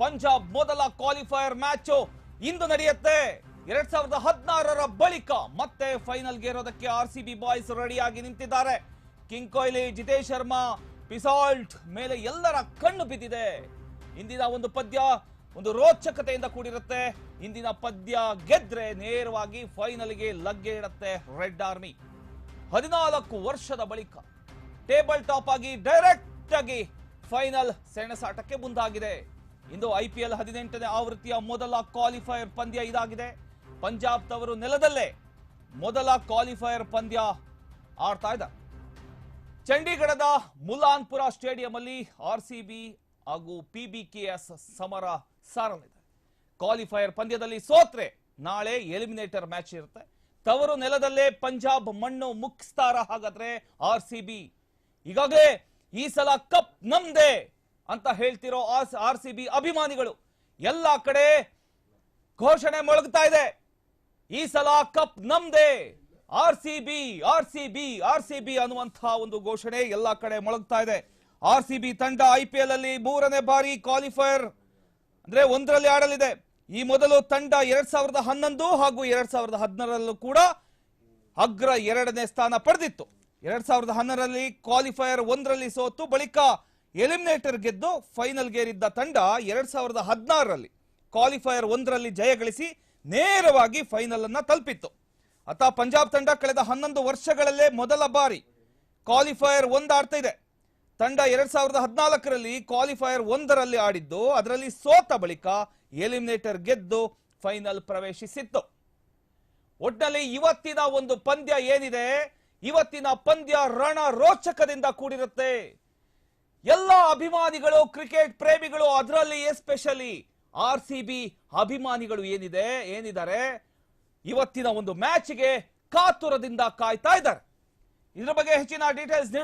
ಪಂಜಾಬ್ ಮೊದಲ qualifier match ಇಂದು ನಡೆಯುತ್ತೆ. ಎರಡ್ ಸಾವಿರದ ಹದಿನಾರರ ಬಳಿಕ ಮತ್ತೆ ಫೈನಲ್ಗೆ ಇರೋದಕ್ಕೆ ಆರ್ ಸಿ ಬಿ ಬಾಯ್ಸ್ ರೆಡಿಯಾಗಿ ನಿಂತಿದ್ದಾರೆ. King Kohli Jitesh Sharma Phil Salt ಮೇಲೆ ಎಲ್ಲರ ಕಣ್ಣು ಬಿದ್ದಿದೆ. ಇಂದಿನ ಒಂದು ಪದ್ಯ ಒಂದು ರೋಚಕತೆಯಿಂದ ಕೂಡಿರುತ್ತೆ. ಇಂದಿನ ಪದ್ಯ ಗೆದ್ರೆ ನೇರವಾಗಿ ಫೈನಲ್ಗೆ ಲಗ್ಗೆ ಇಡತ್ತೆ ರೆಡ್ ಆರ್ಮಿ ಹದಿನಾಲ್ಕು ವರ್ಷದ ಬಳಿಕ ಟೇಬಲ್ ಟಾಪ್ ಆಗಿ ಡೈರೆಕ್ಟ್ ಆಗಿ ಫೈನಲ್ ಸೆಣಸಾಟಕ್ಕೆ ಮುಂದಾಗಿದೆ. ಇಂದು ಐಪಿಎಲ್ ಹದಿನೆಂಟನೇ ಆವೃತ್ತಿಯ ಮೊದಲ ಕ್ವಾಲಿಫೈಯರ್ ಪಂದ್ಯ ಇದಾಗಿದೆ. ಪಂಜಾಬ್ ತವರು ನೆಲದಲ್ಲೇ ಮೊದಲ ಕ್ವಾಲಿಫೈಯರ್ ಪಂದ್ಯ ಆಡ್ತಾ ಇದ್ದಾರೆ. ಚಂಡೀಗಢದ ಮುಲಾನ್ಪುರ ಸ್ಟೇಡಿಯಂ ಅಲ್ಲಿ ಆರ್ ಸಿ ಹಾಗೂ ಪಿಬಿಕೆಎಸ್ ಸಮರ ಸಾರಲಿದೆ. ಕ್ವಾಲಿಫೈಯರ್ ಪಂದ್ಯದಲ್ಲಿ ಸೋತ್ರೆ ನಾಳೆ ಎಲಿಮಿನೇಟರ್ ಮ್ಯಾಚ್ ಇರುತ್ತೆ. ತವರು ನೆಲದಲ್ಲೇ ಪಂಜಾಬ್ ಮಣ್ಣು ಮುಕ್ಸ್ತಾರ ಹಾಗಾದ್ರೆ ಆರ್ ಸಿ ಬಿ ಈಗಾಗಲೇ ಈ ಸಲ ಕಪ್ ನಮ್ದೇ ಅಂತ ಹೇಳ್ತಿರೋ ಆರ್ ಸಿ ಬಿ ಅಭಿಮಾನಿಗಳು ಎಲ್ಲ ಕಡೆ ಘೋಷಣೆ ಮೊಳಗ್ತಾ ಇದೆ. ಈ ಸಲ ಕಪ್ ನಮ್ದೇ. R C B, R C B, R C B ಅನ್ನುವಂತಹ ಒಂದು ಘೋಷಣೆ ಎಲ್ಲ ಕಡೆ ಮೊಳಗ್ತಾ ಇದೆ. ಆರ್ ಸಿ ಬಿ ತಂಡ ಐ ಪಿ ಎಲ್ ಅಲ್ಲಿ ಮೂರನೇ ಬಾರಿ ಕ್ವಾಲಿಫೈಯರ್ ಅಂದ್ರೆ ಒಂದರಲ್ಲಿ ಆಡಲಿದೆ. ಈ ಮೊದಲು ತಂಡ ಎರಡ್ ಸಾವಿರದ ಹನ್ನೊಂದು ಹಾಗೂ ಎರಡ್ ಸಾವಿರದ ಹದಿನಾರರಲ್ಲೂ ಕೂಡ ಅಗ್ರ ಎರಡನೇ ಸ್ಥಾನ ಪಡೆದಿತ್ತು. ಎರಡ್ ಸಾವಿರದ ಹನ್ನೊಂದರಲ್ಲಿ ಕ್ವಾಲಿಫೈಯರ್ ಒಂದರಲ್ಲಿ ಸೋತು ಬಳಿಕ ಎಲಿಮಿನೇಟರ್ ಗೆದ್ದು ಫೈನಲ್ಗೇರಿದ್ದ ತಂಡ ಎರಡ್ ಸಾವಿರದ ಹದಿನಾರರಲ್ಲಿ ಕ್ವಾಲಿಫೈಯರ್ ಒಂದರಲ್ಲಿ ಜಯ ಗಳಿಸಿ ನೇರವಾಗಿ ಫೈನಲ್ ಅನ್ನ ತಲುಪಿತ್ತು. ಅತ ಪಂಜಾಬ್ ತಂಡ ಕಳೆದ ಹನ್ನೊಂದು ವರ್ಷಗಳಲ್ಲೇ ಮೊದಲ ಬಾರಿ ಕ್ವಾಲಿಫೈಯರ್ ಒಂದು ಆಡ್ತಾ ಇದೆ. ತಂಡ ಎರಡ್ ಸಾವಿರದ ಹದಿನಾಲ್ಕರಲ್ಲಿ ಕ್ವಾಲಿಫೈಯರ್ ಒಂದರಲ್ಲಿ ಆಡಿದ್ದು, ಅದರಲ್ಲಿ ಸೋತ ಬಳಿಕ ಎಲಿಮಿನೇಟರ್ ಗೆದ್ದು ಫೈನಲ್ ಪ್ರವೇಶಿಸಿತ್ತು. ಒಟ್ಟಿನಲ್ಲಿ ಇವತ್ತಿನ ಒಂದು ಪಂದ್ಯ ಏನಿದೆ? ಇವತ್ತಿನ ಪಂದ್ಯ ರಣ ರೋಚಕದಿಂದ ಕೂಡಿರುತ್ತೆ. ಎಲ್ಲ ಅಭಿಮಾನಿಗಳು, ಕ್ರಿಕೆಟ್ ಪ್ರೇಮಿಗಳು ಅದರಲ್ಲಿ ಎಸ್ಪೆಷಲಿ ಆರ್ ಸಿ ಬಿ ಅಭಿಮಾನಿಗಳು ಏನಿದೆ, ಏನಿದ್ದಾರೆ? ಇವತ್ತಿನ ಒಂದು ಮ್ಯಾಚ್ಗೆ ಕಾತುರದಿಂದ ಕಾಯ್ತಾ ಇದ್ದಾರೆ. ಇದ್ರ ಬಗ್ಗೆ ಹೆಚ್ಚಿನ ಡೀಟೇಲ್ಸ್